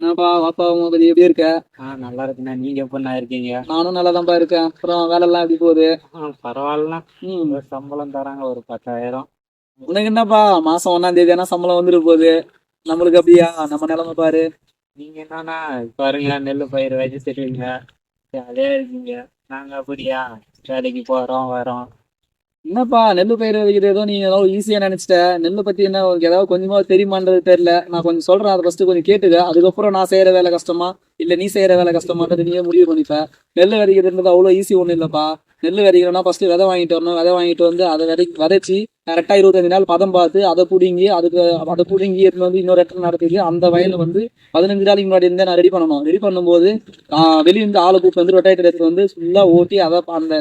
என்னப்பா வாப்பா பத்தி எப்படி இருக்க? ஆ நல்லா இருக்குண்ணா. நீங்க எப்படிண்ணா இருக்கீங்க? நானும் நல்லா இருக்கேன். அப்புறம் வேலை எல்லாம் எப்படி போகுது? ஆ பரவாயில்லண்ணா. ம். சம்பளம் தராங்க ஒரு பத்தாயிரம். உனக்கு என்னப்பா மாசம் ஒன்னாம் தேதி ஆனா சம்பளம் வந்துட்டு போகுது? நம்மளுக்கு அப்படியா? நம்ம நிலைமை பாரு. நீங்க என்னண்ணா பாருங்க நெல் பயிர் வச்சுருவீங்க ஜாலியா இருக்கீங்க. நாங்க அப்படியா? வேலைக்கு போறோம் வரோம். என்னப்பா நெல் பயிர் வைக்கிறது ஏதோ நீ ஏதோ ஈஸியா நினைச்சிட்ட. நெல்லை பத்தி என்ன உனக்கு ஏதாவது கொஞ்சமா தெரியுமான்றது தெரியல. நான் கொஞ்சம் சொல்றேன் அதை ஃபர்ஸ்ட் கொஞ்சம் கேட்டுக்க. அதுக்கப்புறம் நான் செய்யற வேலை கஷ்டமா? இல்ல நீ செய்யற வேலை கஷ்டமான்றது நீயே முடிவு பண்ணிப்ப. நெல் விதைக்கிறதுன்றது அவ்வளவு ஈஸி ஒண்ணு இல்லப்பா. நெல் விதைக்கிறோம்னா ஃபர்ஸ்ட் விதை வாங்கிட்டு வரணும். விதை வாங்கிட்டு வந்து அதை விதை விதைச்சி கரெக்டா இருபத்தஞ்சு நாள் பதம் பார்த்து அதை பிடிங்கி அதுக்கு அதை பிடிங்கி எடுத்துட்டு வந்து இன்னொரு இடத்துல நடத்திட்டு அந்த வயலில் வந்து பதினஞ்சு நாளைக்கு முன்னாடி இருந்தே நான் ரெடி பண்ணணும். ரெடி பண்ணும்போது வெளியே இருந்து ஆளை கூப்பிட்டு வந்து ரொட்டேட்டர் எடுத்து வந்து ஃபுல்லா ஓட்டி அதை அந்த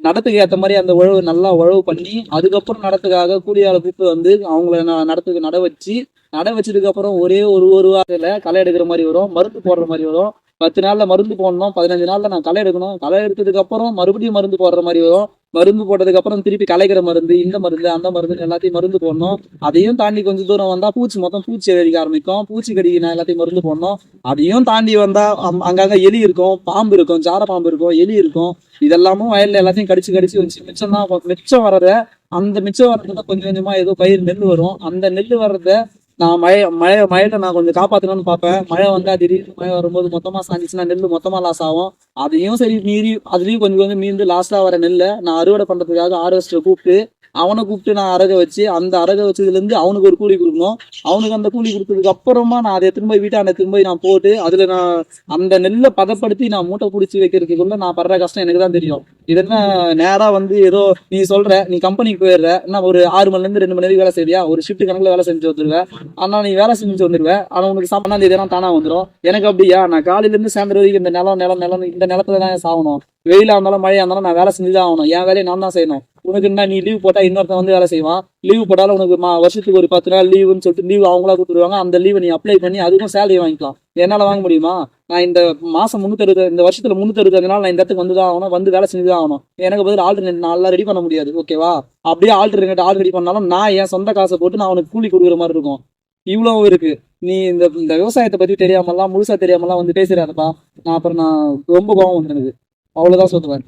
நடத்துக்கு ஏற்ற மாதிரி அந்த உழவு நல்லா உழவு பண்ணி அதுக்கப்புறம் நடத்துக்காக கூலி கூப்பிட்டு வந்து அவங்கள நடத்துக்கு நட வச்சு நட வச்சதுக்கு அப்புறம் ஒரே ஒரு ஒரு வாரத்தில் களை எடுக்கிற மாதிரி வரும் மருந்து போடுற மாதிரி வரும். பத்து நாள்ல மருந்து போடணும் பதினஞ்சு நாள்ல நான் களை எடுக்கணும். களை எடுத்ததுக்கு அப்புறம் மறுபடியும் மருந்து போடுற மாதிரி வரும். மருந்து போட்டதுக்கு அப்புறம் திருப்பி கலைக்கிற மருந்து இந்த மருந்து அந்த மருந்து எல்லாத்தையும் மருந்து போடணும். அதையும் தாண்டி கொஞ்சம் தூரம் வந்தா பூச்சி மொத்தம் பூச்சி அடிக்க ஆரம்பிக்கும். பூச்சி கடிக்கு நான் எல்லாத்தையும் மருந்து போடணும். அதையும் தாண்டி வந்தா அம்- அங்கங்க எலி இருக்கும் பாம்பு இருக்கும் சார பாம்பு இருக்கும் எலி இருக்கும். இதெல்லாமும் வயல்ல எல்லாத்தையும் கடிச்சு கடிச்சு வச்சு மிச்சம் தான் மிச்சம் வர்றத அந்த மிச்சம் வர்றதுல கொஞ்சம் கொஞ்சமா ஏதோ பயிர் நெல் வரும். அந்த நெல் வர்றத நான் மழை மழை மழையில நான் கொஞ்சம் காப்பாத்தணும்னு பார்ப்பேன். மழை வந்தா திடீர்னு மழை வரும்போது மொத்தமா சாஞ்சிச்சுன்னா நெல் மொத்தமா லாஸ் ஆகும். அதையும் சரி மீறி அதுலயும் கொஞ்சம் கொஞ்சம் மீந்து லாஸ்டா வர நெல்லை நான் அறுவடை பண்றதுக்காக ஹார்வெஸ்டர் கூப்பிட்டு அவனை கூப்பிட்டு நான் அரக வச்சு அந்த அரக வச்சதுலேருந்து அவனுக்கு ஒரு கூலி கொடுக்கணும். அவனுக்கு அந்த கூலி கொடுத்ததுக்கு அப்புறமா நான் அதை திரும்ப வீட்டாண்ட திரும்ப நான் போட்டு அதில் நான் அந்த நெல்லை பதப்படுத்தி நான் மூட்டை பிடிச்சி வைக்கிறதுக்குள்ள நான் படுற கஷ்டம் எனக்கு தான் தெரியும். இது என்ன நேராக வந்து ஏதோ நீ சொல்ற நீ கம்பெனிக்கு போயிடுற என்ன ஒரு ஆறு மணிலேருந்து ரெண்டு மணி வரைக்கும் வேலை செய்யா ஒரு ஷிஃப்ட் கணக்கில் வேலை செஞ்சு வந்துருவேன் ஆனால் நீ வேலை செஞ்சு வந்துருவேன் ஆனால் உனக்கு சாப்பிடா இதெல்லாம் தானா வந்துடும் எனக்கு அப்படியா? நான் காலையிலேருந்து சாயந்தரம் வரைக்கும் இந்த நிலம் நிலம் நிலம் இந்த நிலத்துல தான் சாகணும். வெயிலாக இருந்தாலும் மழையாக இருந்தாலும் நான் வேலை செஞ்சு தான் ஆகணும். என் வேலையை நான் தான் செய்யணும். உனக்கு என்ன நீ லீவ் போட்டால் இன்னொருத்தன் வந்து வேலை செய்வான். லீவ் போட்டாலும் உனக்கு மா வருஷத்துக்கு ஒரு பத்து நாள் லீவுன்னு சொல்லிட்டு லீவ் அவங்களா கொடுத்துருவாங்க. அந்த லீவை நீ அப்ளை பண்ணி அதுக்கும் சேலரி வாங்கிக்கலாம். என்னால் வாங்க முடியுமா? நான் இந்த மாதம் முன்னூத்தி இந்த வருஷத்தில் முன்னூத்தி நான் இந்த இடத்துக்கு வந்து தான் ஆகணும் வந்து வேலை செஞ்சு தான் ஆகணும். எனக்கு பதில் ஆல்டர்னேட் நல்லா ரெடி பண்ண முடியாது. ஓகேவா அப்படியே ஆல்டர்னேட் ஆள் ரெடி பண்ணாலும் நான் என் சொந்த காசை போட்டு நான் அவனுக்கு கூலி கொடுக்குற மாதிரி இருக்கும். இவ்வளவு இருக்கு. நீ இந்த இந்த விவசாயத்தை பத்தி தெரியாமலாம் முழுசா தெரியாமலாம் வந்து பேசுறாருப்பா நான் அப்புறம் நான் ரொம்ப கோபம் வந்து எனக்கு அவ்வளவுதான் சொல்லுவேன்